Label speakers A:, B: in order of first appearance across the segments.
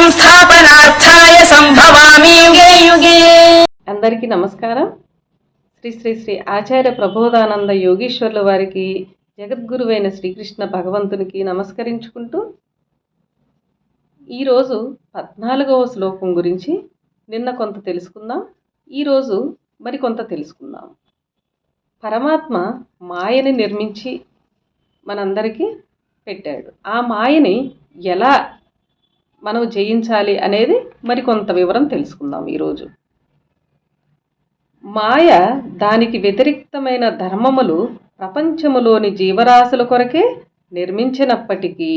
A: సంస్థాపనార్థాయ సంభవామి. యుగే యుగే.
B: అందరికీ నమస్కారం. శ్రీ శ్రీ శ్రీ ఆచార్య ప్రబోధానంద యోగీశ్వర్ల వారికి జగద్గురువైన శ్రీకృష్ణ భగవంతునికి నమస్కరించుకుంటూ ఈరోజు పద్నాలుగవ శ్లోకం గురించి నిన్న కొంత తెలుసుకుందాం. ఈరోజు మరికొంత తెలుసుకుందాం. పరమాత్మ మాయని నిర్మించి మనందరికీ పెట్టాడు. ఆ మాయని ఎలా మనం జయించాలి అనేది మరికొంత వివరం తెలుసుకుందాం ఈరోజు. మాయ దానికి వ్యతిరిక్తమైన ధర్మములు ప్రపంచములోని జీవరాశుల కొరకే నిర్మించినప్పటికీ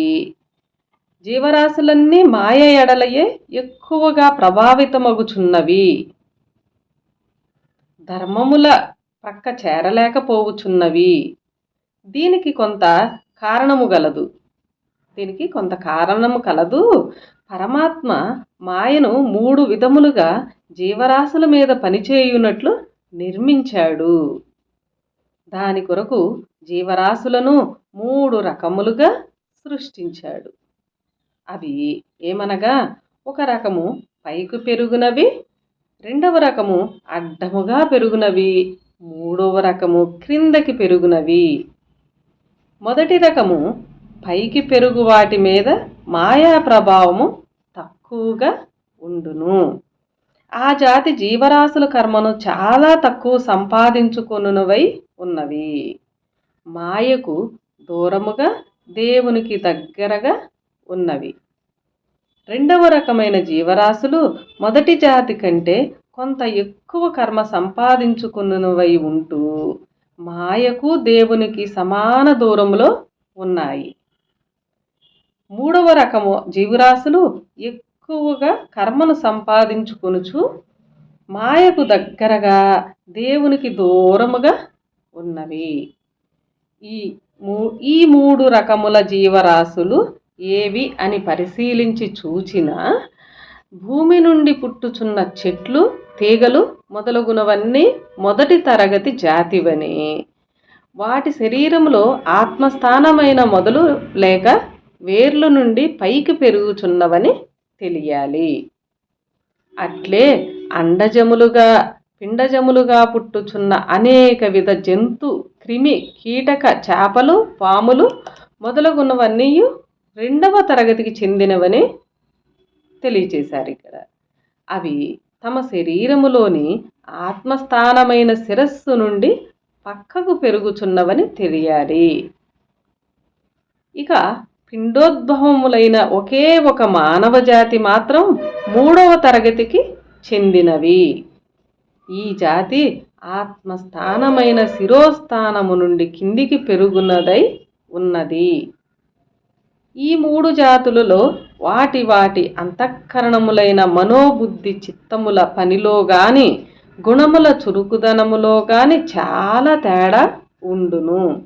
B: జీవరాశులన్నీ మాయ ఎడలయే ఎక్కువగా ప్రభావితమగుచున్నవి. ధర్మముల ప్రక్క చేరలేకపోవుచున్నవి దీనికి కొంత కారణము గలదు. దీనికి కొంత కారణము కలదు. పరమాత్మ మాయను మూడు విధములుగా జీవరాశుల మీద పనిచేయునట్లు నిర్మించాడు. దాని కొరకు జీవరాశులను మూడు రకములుగా సృష్టించాడు. అవి ఏమనగా ఒక రకము పైకి పెరుగునవి రెండవ రకము అడ్డముగా పెరుగునవి మూడవ రకము క్రిందకి పెరుగునవి. మొదటి రకము పైకి పెరుగు వాటి మీద మాయా ప్రభావము తక్కువగా ఉండును. ఆ జాతి జీవరాశుల కర్మను చాలా తక్కువ సంపాదించుకొనునవై ఉన్నవి. మాయకు దూరముగా దేవునికి దగ్గరగా ఉన్నవి. రెండవ రకమైన జీవరాశులు మొదటి జాతి కంటే కొంత ఎక్కువ కర్మ సంపాదించుకున్నవై ఉంటూ మాయకు దేవునికి సమాన దూరంలో ఉన్నాయి. మూడవ రకము జీవరాశులు ఎక్కువగా కర్మను సంపాదించుకొనుచు మాయకు దగ్గరగా దేవునికి దూరముగా ఉన్నవి. ఈ మూ ఈ మూడు రకముల జీవరాశులు ఏవి అని పరిశీలించి చూచిన భూమి నుండి పుట్టుచున్న చెట్లు తీగలు మొదలగునవన్నీ మొదటి తరగతి జాతివని. వాటి శరీరంలో ఆత్మస్థానమైన మొదలు లేక వేర్ల నుండి పైకి పెరుగుచున్నవని తెలియాలి. అట్లే అండజములుగా పిండజములుగా పుట్టుచున్న అనేక విధ జంతు క్రిమి కీటక చేపలు పాములు మొదలగున్నవన్నీ రెండవ తరగతికి చెందినవని తెలియచేశారు ఇక్కడ. అవి తమ శరీరములోని ఆత్మస్థానమైన శిరస్సు నుండి పక్కకు పెరుగుచున్నవని తెలియాలి. ఇక పిండోద్భవములైన ఒకే ఒక మానవ జాతి మాత్రం మూడవ తరగతికి చెందినవి. ఈ జాతి ఆత్మస్థానమైన శిరోస్థానము నుండి కిందికి పెరుగున్నదై ఉన్నది. ఈ మూడు జాతులలో వాటి వాటి అంతఃకరణములైన మనోబుద్ధి చిత్తముల పనిలో గాని గుణముల చురుకుదనములో గాని చాలా తేడా ఉండును.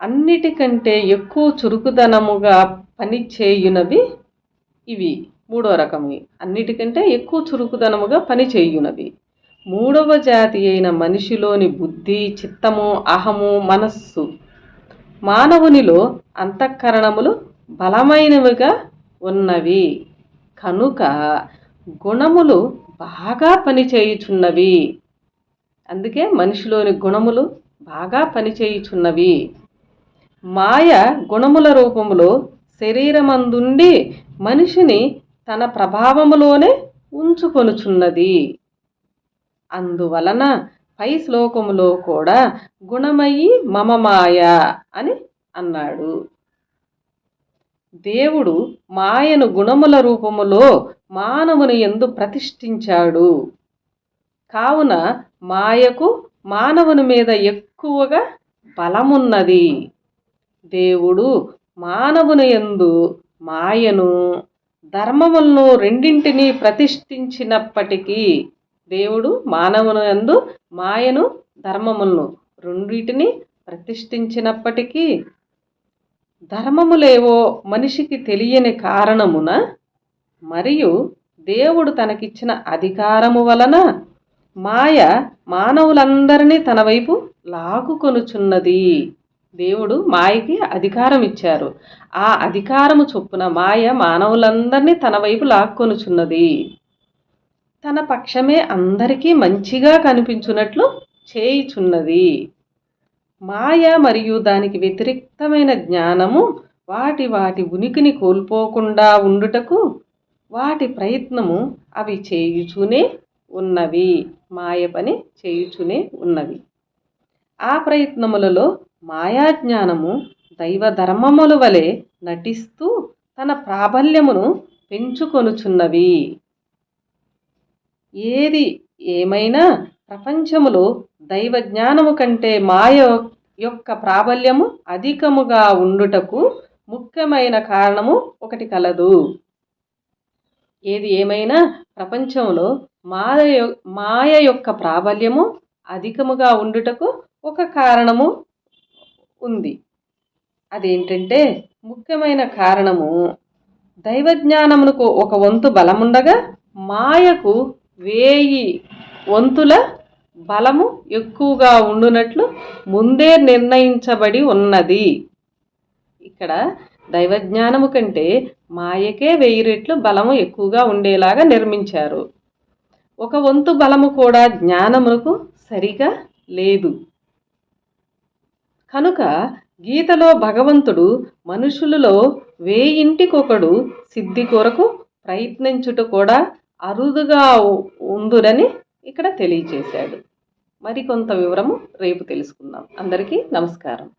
B: అన్నిటికంటే ఎక్కువ చురుకుదనముగా పనిచేయునవి ఇవి. మూడో రకము. అన్నిటికంటే ఎక్కువ చురుకుదనముగా పనిచేయునవి మూడవ జాతి అయిన మనిషిలోని బుద్ధి చిత్తము అహము మనస్సు మానవునిలో అంతఃకరణములు బలమైనవిగా ఉన్నవి. కనుక గుణములు బాగా పనిచేయుచున్నవి అందుకే మనిషిలోని గుణములు బాగా పనిచేయుచున్నవి మాయ గుణముల రూపములో శరీరమందుండి మనిషిని తన ప్రభావములోనే ఉంచుకొనుచున్నది. అందువలన పై శ్లోకములో కూడా గుణమయి మమమాయ అని అన్నాడు. దేవుడు మాయను గుణముల రూపములో మానవుని ఎందు ప్రతిష్ఠించాడు. కావున మాయకు మానవుని మీద ఎక్కువగా బలమున్నది. దేవుడు మానవుని యందు మాయను ధర్మములను రెండింటినీ ప్రతిష్ఠించినప్పటికీ దేవుడు మానవుని యందు మాయను ధర్మములను రెండింటిని ప్రతిష్ఠించినప్పటికీ ధర్మములేవో మనిషికి తెలియని కారణమున మరియు దేవుడు తనకిచ్చిన అధికారము వలన మాయ మానవులందరినీ తన వైపు లాగుకొనుచున్నది. దేవుడు మాయకి అధికారం ఇచ్చారు ఆ అధికారము చొప్పున మాయ మానవులందరినీ తన వైపు లాక్కొనుచున్నది. తన పక్షమే అందరికీ మంచిగా కనిపించున్నట్లు చేయుచున్నది. మాయ మరియు దానికి వ్యతిరేక్తమైన జ్ఞానము వాటి వాటి ఉనికిని కోల్పోకుండా ఉండుటకు వాటి ప్రయత్నము అవి చేయుచునే ఉన్నవి. మాయ పని చేయుచునే ఉన్నవి. ఆ ప్రయత్నములలో మాయాజ్ఞానము దైవ ధర్మముల వలె నటిస్తూ తన ప్రాబల్యమును పెంచుకొనుచున్నవి. ఏది ఏమైనా ప్రపంచములో దైవ జ్ఞానము కంటే మాయ యొక్క ప్రాబల్యము అధికముగా ఉండుటకు ముఖ్యమైన కారణము ఒకటి కలదు. ఏది ఏమైనా ప్రపంచంలో మాయ మాయ యొక్క ప్రాబల్యము అధికముగా ఉండుటకు ఒక కారణము ఉంది. అదేంటంటే ముఖ్యమైన కారణము దైవజ్ఞానమునకు ఒక వంతు బలముండగా మాయకు వేయి వంతుల బలము ఎక్కువగా ఉండునట్లు ముందే నిర్ణయించబడి ఉన్నది. ఇక్కడ దైవజ్ఞానము కంటే మాయకే వెయ్యి రెట్లు బలము ఎక్కువగా ఉండేలాగా నిర్మించారు. ఒక వంతు బలము కూడా జ్ఞానమునకు సరిగా లేదు. కనుక గీతలో భగవంతుడు మనుషులలో వేయింటికొకడు సిద్ధి కొరకు ప్రయత్నించుట కూడా అరుదుగా ఉందురని ఇక్కడ తెలియచేశాడు. మరికొంత వివరము రేపు తెలుసుకుందాం. అందరికీ నమస్కారం.